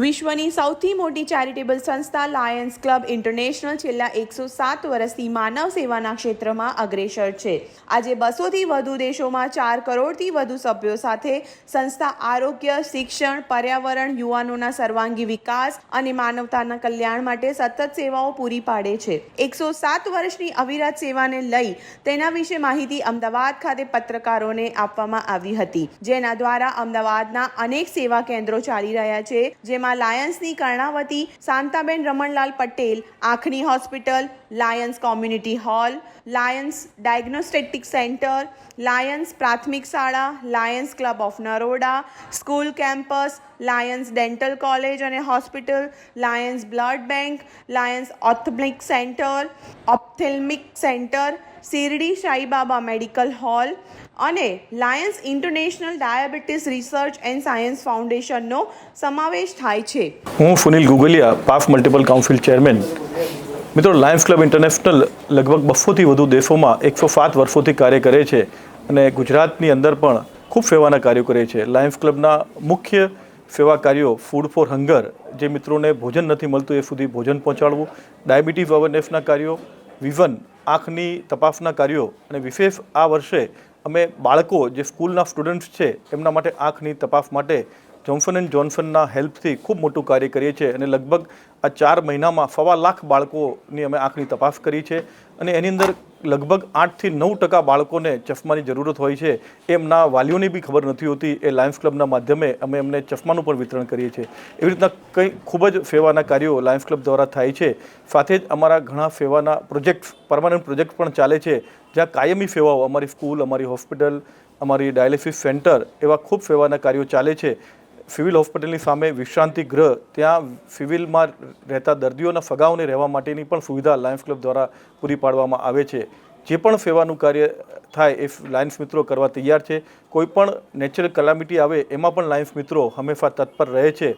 વિશ્વની સૌથી મોટી ચેરિટેબલ સંસ્થા લાયન્સ ક્લબ ઇન્ટરનેશનલ છેલ્લા એકસો સાત વર્ષથી માનવ સેવાના ક્ષેત્રમાં અગ્રેસર છે. આજે બસોથી વધુ દેશોમાં ચાર કરોડથી વધુ સભ્યો સાથે સંસ્થા આરોગ્ય, શિક્ષણ, પર્યાવરણ, યુવાનોના સર્વાંગી વિકાસ અને માનવતાના કલ્યાણ માટે સતત સેવાઓ પૂરી પાડે છે. એકસો સાત વર્ષની અવિરત સેવાને લઈ તેના વિશે માહિતી અમદાવાદ ખાતે પત્રકારોને આપવામાં આવી હતી. જેના દ્વારા અમદાવાદના અનેક સેવા કેન્દ્રો ચાલી રહ્યા છે. જેમાં લાયન્સની કર્ણાવતી શાંતાબેન રમણલાલ પટેલ, આંખની hospital, Lions community hall, Lions diagnostic centre, Lions પ્રાથમિક શાળા, Lions club of Naroda, school campus, Lions dental college અને hospital, Lions blood bank, Lions ophthalmic centre, ophthalmic centre, Shirdi Saibaba medical hall અને Lions international diabetes research and science ફાઉન્ડેશનનો સમાવેશ થાય છે. હું સુનિલ ગુગલિયા, પાફ multiple council chairman. મિત્રો Lions club international લગભગ બસોથી વધુ દેશોમાં એકસો સાત વર્ષોથી કાર્ય કરે છે અને ગુજરાતની અંદર પણ ખૂબ સેવાના કાર્યો કરે છે. લાયન્સ ક્લબના મુખ્ય સેવા કાર્યો ફૂડ ફોર હંગર જે મિત્રોને ભોજન નથી મળતું એ સુધી ભોજન પહોંચાડવું ડાયાબિટીસ અવેરનેસના કાર્યો વિવન આંખની તપાસના કાર્યો અને વિશેષ આ વર્ષે અમે બાળકો જે સ્કૂલના સ્ટુડન્ટ્સ છે એમના માટે આંખની તપાસ માટે જોન્સન એન્ડ જોન્સનના હેલ્પથી ખૂબ મોટું કાર્ય કરીએ છીએ અને લગભગ આ ચાર મહિનામાં સવા લાખ બાળકોની અમે આંખની તપાસ કરી છે અને એની અંદર લગભગ આઠથી નવ ટકા બાળકોને ચશ્માની જરૂરત હોય છે. એમના વાલીઓની બી ખબર નથી હોતી. એ લાયન્સ ક્લબના માધ્યમે અમે એમને ચશ્માનું પણ વિતરણ કરીએ છીએ. એવી રીતના કંઈ ખૂબ જ સેવાના કાર્યો લાયન્સ ક્લબ દ્વારા થાય છે. સાથે જ અમારા ઘણા સેવાના પ્રોજેક્ટ્સ, પરમાનન્ટ પ્રોજેક્ટ પણ ચાલે છે. જ્યાં કાયમી સેવાઓ, અમારી સ્કૂલ, અમારી હોસ્પિટલ, અમારી ડાયાલિસિસ સેન્ટર એવા ખૂબ સેવાના કાર્યો ચાલે છે. સિવિલ હોસ્પિટલની સામે વિશ્રાંતિ ગૃહ ત્યાં સિવિલમાં રહેતા દર્દીઓના ફગાઓને રહેવા માટેની પણ સુવિધા લાયન્સ ક્લબ દ્વારા પૂરી પાડવામાં આવે છે. જે પણ સેવાનું કાર્ય થાય એ લાયન્સ મિત્રો કરવા તૈયાર છે. કોઈ પણ નેચરલ કલામિટી આવે એમાં પણ લાયન્સ મિત્રો હંમેશા તત્પર રહે છે.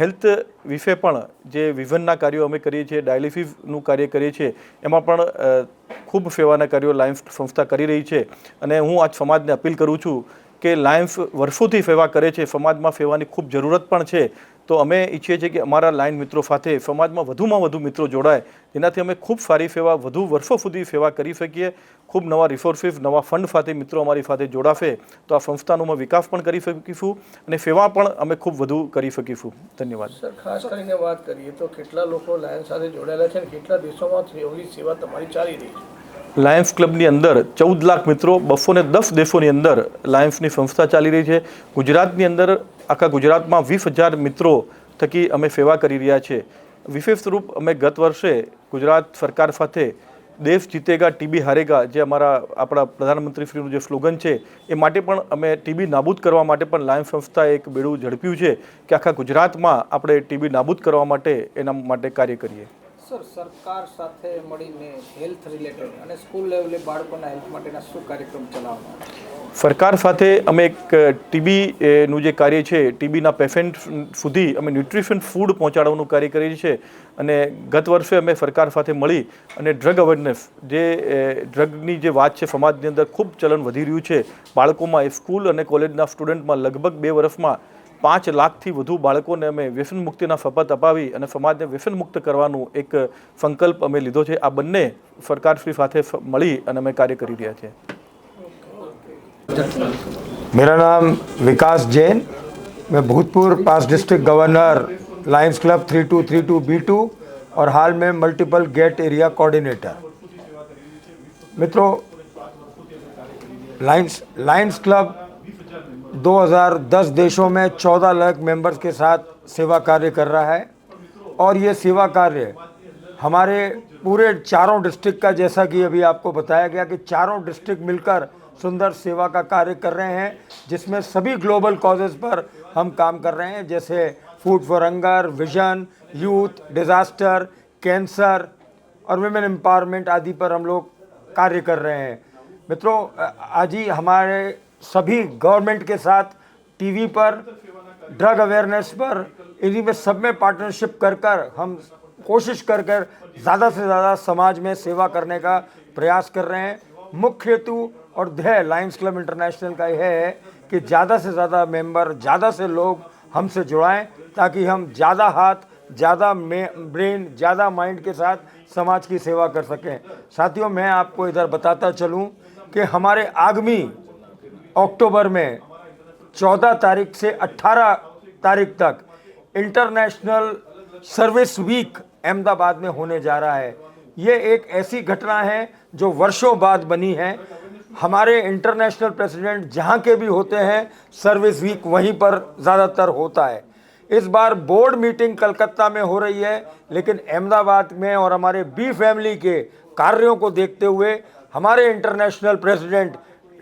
હેલ્થ વિશે પણ જે વિઝનના કાર્યો અમે કરીએ છીએ, ડાયાલિસિસનું કાર્ય કરીએ છીએ, એમાં પણ ખૂબ સેવાના કાર્યો લાયન્સ સંસ્થા કરી રહી છે. અને હું આજ સમાજને અપીલ કરું છું કે લાયન્સ વર્ષોથી સેવા કરે છે, સમાજમાં સેવાની ખૂબ જરૂરત પણ છે, તો અમે ઈચ્છીએ છીએ કે અમારા લાયન મિત્રો સાથે સમાજમાં વધુમાં વધુ મિત્રો જોડાય. જેનાથી અમે ખૂબ સારી સેવા વધુ વર્ષો સુધી સેવા કરી શકીએ. ખૂબ નવા રિસોર્સિસ નવા ફંડ સાથે મિત્રો અમારી સાથે જોડાશે, તો આ સંસ્થાનો અમે વિકાસ પણ કરી શકીશું અને સેવા પણ અમે ખૂબ વધુ કરી શકીશું. ધન્યવાદ. સર, ખાસ કરીને વાત કરીએ તો કેટલા લોકો લાયન સાથે જોડાયેલા છે કેટલા દેશોમાં એવી સેવા તમારી ચાલી રહી છે? લાયન્સ ક્લબની અંદર ચૌદ લાખ મિત્રો બસો ને દસ દેશોની અંદર લાયન્સની સંસ્થા ચાલી રહી છે. ગુજરાતની અંદર આખા ગુજરાતમાં વીસ હજાર મિત્રો થકી અમે સેવા કરી રહ્યા છે. વિશેષ રૂપ અમે ગત વર્ષે ગુજરાત સરકાર સાથે દેશ જીતેગા ટીબી હારેગા, જે અમારા આપણા પ્રધાનમંત્રીશ્રીનું જે સ્લોગન છે, એ માટે પણ અમે ટીબી નાબૂદ કરવા માટે પણ લાયન્સ સંસ્થાએ એક બેડું ઝડપ્યું છે કે આખા ગુજરાતમાં આપણે ટીબી નાબૂદ કરવા માટે એના માટે કાર્ય કરીએ. સર, સરકાર સાથે મળીને હેલ્થ રિલેટેડ અને સ્કૂલ લેવલે બાળકોના હેલ્થ માટેના શું કાર્યક્રમ ચલાવવાના સરકાર સાથે અમે એક ટીબી નું જે કાર્ય છે ટીબીના પેશન્ટ સુધી અમે ન્યુટ્રિશન ફૂડ પહોંચાડવાનું કાર્ય કરીએ છીએ અને ગત વર્ષે અમે સરકાર સાથે મળી અને ડ્રગ અવેરનેસ જે ડ્રગની જે વાત છે, સમાજની અંદર ખૂબ ચલણ વધી રહ્યું છે. બાળકોમાં સ્કૂલ અને કોલેજના સ્ટુડન્ટમાં લગભગ બે વર્ષમાં પાંચ લાખથી વધુ બાળકોને અમે વ્યસન મુક્તિના શપથ અપાવી અને સમાજને વ્યસન મુક્ત કરવાનું એક સંકલ્પ અમે લીધો છે આ બંને સરકારશ્રી સાથે ફ- મળી અને અમે કાર્ય કરી રહ્યા છીએ मेरा नाम विकास जैन मैं भूतपूर्व past district governor Lions club three two three two B two और हाल में मल्टीपल गेट एरिया कोऑर्डिनेटर मित्रों लायंस लायंस क्लब 2010 देशों में 14 लाख मेंबर्स के साथ सेवा कार्य कर रहा है। और ये सेवा कार्य हमारे पूरे चारों डिस्ट्रिक्ट का, जैसा कि अभी आपको बताया गया कि चारों डिस्ट्रिक्ट मिलकर सुंदर सेवा का कार्य कर रहे हैं, जिसमें सभी ग्लोबल कॉजेज़ पर हम काम कर रहे हैं, जैसे food for hunger vision youth disaster cancer और वुमेन एम्पावरमेंट आदि पर हम लोग कार्य कर रहे हैं। मित्रों आज ही हमारे सभी गवर्नमेंट के साथ टीवी पर, ड्रग अवेयरनेस पर, इन्हीं में सब में पार्टनरशिप कर कर हम कोशिश कर कर ज़्यादा से ज़्यादा समाज में सेवा करने का प्रयास कर रहे हैं। मुख्य हेतु और ध्येय लायंस क्लब इंटरनेशनल का यह है कि ज़्यादा से ज़्यादा मेंबर, ज़्यादा से लोग हमसे जुड़ाएँ ताकि हम ज़्यादा हाथ, ज़्यादा ब्रेन, ज़्यादा माइंड के साथ समाज की सेवा कर सकें। साथियों, मैं आपको इधर बताता चलूँ कि हमारे आगामी अक्टूबर में 14 तारीख से 18 तारीख तक इंटरनेशनल सर्विस वीक अहमदाबाद में होने जा रहा है। ये एक ऐसी घटना है जो वर्षों बाद बनी है। हमारे इंटरनेशनल प्रेसिडेंट जहाँ के भी होते हैं, सर्विस वीक वहीं पर ज़्यादातर होता है। इस बार बोर्ड मीटिंग कलकत्ता में हो रही है, लेकिन अहमदाबाद में और हमारे बी फैमिली के कार्यों को देखते हुए हमारे international president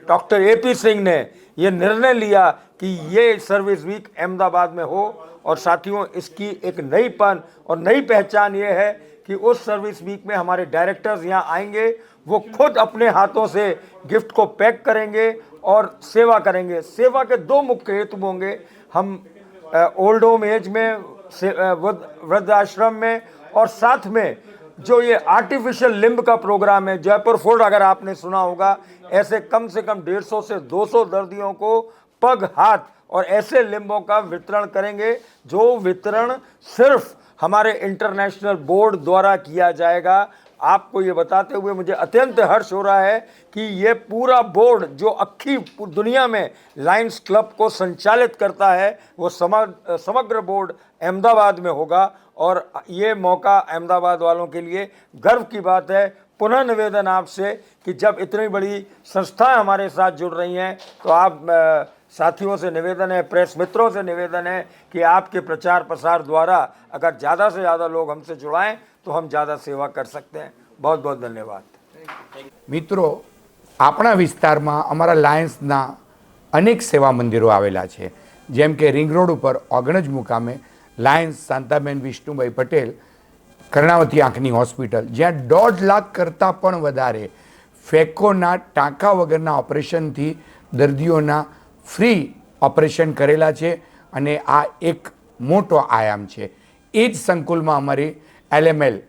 doctor A P Singh ने ये निर्णय लिया कि ये सर्विस वीक अहमदाबाद में हो और साथियों, इसकी एक नई पन और नई पहचान ये है कि उस सर्विस वीक में हमारे डायरेक्टर्स यहाँ आएँगे, वो खुद अपने हाथों से गिफ्ट को पैक करेंगे और सेवा करेंगे। सेवा के दो मुख्य हेतु होंगे, हम ओल्ड होम एज में वृद्ध, वृद्धाश्रम में और साथ में जो ये आर्टिफिशियल लिम्ब का प्रोग्राम है, जयपुर फोर्ड अगर आपने सुना होगा, ऐसे कम से कम डेढ़ सौ से 200 दर्दियों को पग, हाथ और ऐसे लिम्बों का वितरण करेंगे, जो वितरण सिर्फ़ हमारे इंटरनेशनल बोर्ड द्वारा किया जाएगा। आपको ये बताते हुए मुझे अत्यंत हर्ष हो रहा है कि ये पूरा बोर्ड जो अक्खी दुनिया में लायंस क्लब को संचालित करता है, वो समग्र बोर्ड अहमदाबाद में होगा। और ये मौका अहमदाबाद वालों के लिए गर्व की बात है। पुनः निवेदन आपसे कि जब इतनी बड़ी संस्थाएँ हमारे साथ जुड़ रही हैं तो आप साथियों से निवेदन है, प्रेस मित्रों से निवेदन है कि आपके प्रचार प्रसार द्वारा अगर ज़्यादा से ज़्यादा लोग हमसे जुड़ाएँ तो हम ज़्यादा सेवा कर सकते हैं बहुत बहुत धन्यवाद મિત્રો આપણા વિસ્તારમાં અમારા લાયન્સના અનેક સેવા મંદિરો આવેલા છે જેમ કે રિંગ રોડ ઉપર ઓગણજ મુકામે લાયન્સ શાંતાબેન વિષ્ણુભાઈ પટેલ કર્ણાવતી આંખની હોસ્પિટલ જ્યાં દોઢ લાખ કરતાં પણ વધારે ફેકોના ટાંકા વગરના ઓપરેશનથી દર્દીઓના ફ્રી ઓપરેશન કરેલા છે અને આ એક મોટો આયામ છે એ જ સંકુલમાં અમારી એલએમએલ,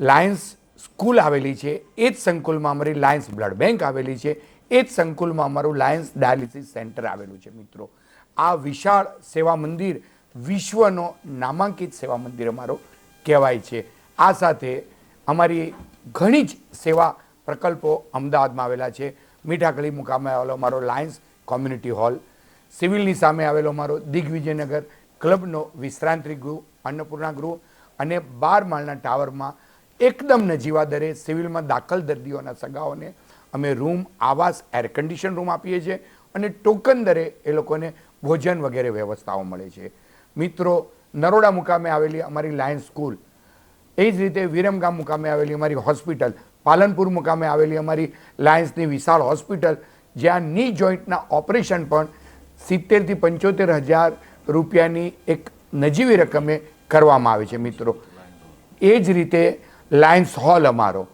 લાયન્સ સ્કૂલ આવેલી છે, એ જ સંકુલમાં અમારી લાયન્સ બ્લડ બેંક આવેલી છે, એ જ સંકુલમાં અમારું લાયન્સ ડાયાલિસિસ સેન્ટર આવેલું છે, મિત્રો. આ વિશાળ સેવા મંદિર વિશ્વનો નામાંકિત સેવા મંદિર અમારો કહેવાય છે. આ સાથે અમારી ઘણી જ સેવા પ્રકલ્પો અમદાવાદમાં આવેલા છે. મીઠાકળી મુકામે આવેલો અમારો લાયન્સ કોમ્યુનિટી હોલ. સિવિલની સામે આવેલો અમારો દિગ્વિજયનગર ક્લબનો વિશ્રાંતિ ગૃહ, અન્નપૂર્ણા ગૃહ અને બાર માળના ટાવરમાં એકદમ નજીવા દરે સિવિલમાં દાખલ દર્દીઓના સગાઓને અમે રૂમ, આવાસ એર કન્ડિશન રૂમ આપીએ છીએ અને ટોકન દરે એ લોકોને ભોજન વગેરે વ્યવસ્થાઓ મળે છે. મિત્રો, નરોડા મુકામે આવેલી અમારી લાયન્સ સ્કૂલ એ જ રીતે વિરમગામ મુકામે આવેલી અમારી હોસ્પિટલ, પાલનપુર મુકામે આવેલી અમારી લાયન્સની વિશાળ હોસ્પિટલ જ્યાં ની જોઈન્ટના ઓપરેશન પણ સિત્તેરથી પંચોતેર હજાર રૂપિયાની એક નજીવી રકમે કરવામાં આવે છે, મિત્રો. એ જ રીતે લાયન્સ હોલ અમારો.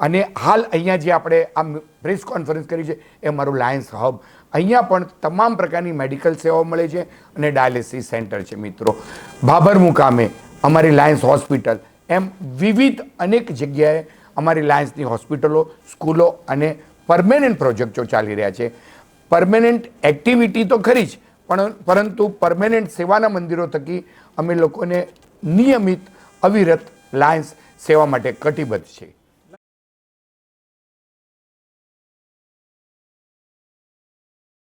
અને હાલ અહીંયા જે આપણે આ પ્રેસ કોન્ફરન્સ કરી છે, એ અમારું લાયન્સ હબ અહીંયા પણ તમામ પ્રકારની મેડિકલ સેવાઓ મળે છે અને ડાયાલિસિસ સેન્ટર છે, મિત્રો. ભાભર મુકામે અમારી લાયન્સ હોસ્પિટલ એમ વિવિધ અનેક જગ્યાએ અમારી લાયન્સની હોસ્પિટલો, સ્કૂલો અને પરમેનન્ટ પ્રોજેક્ટો ચાલી રહ્યા છે. પરમેનન્ટ એક્ટિવિટી તો ખરી જ, પણ પરંતુ પરમેનન્ટ સેવાના મંદિરો થકી અમે લોકોને નિયમિત અવિરત લાયન્સ સેવા માટે કટિબદ્ધ છે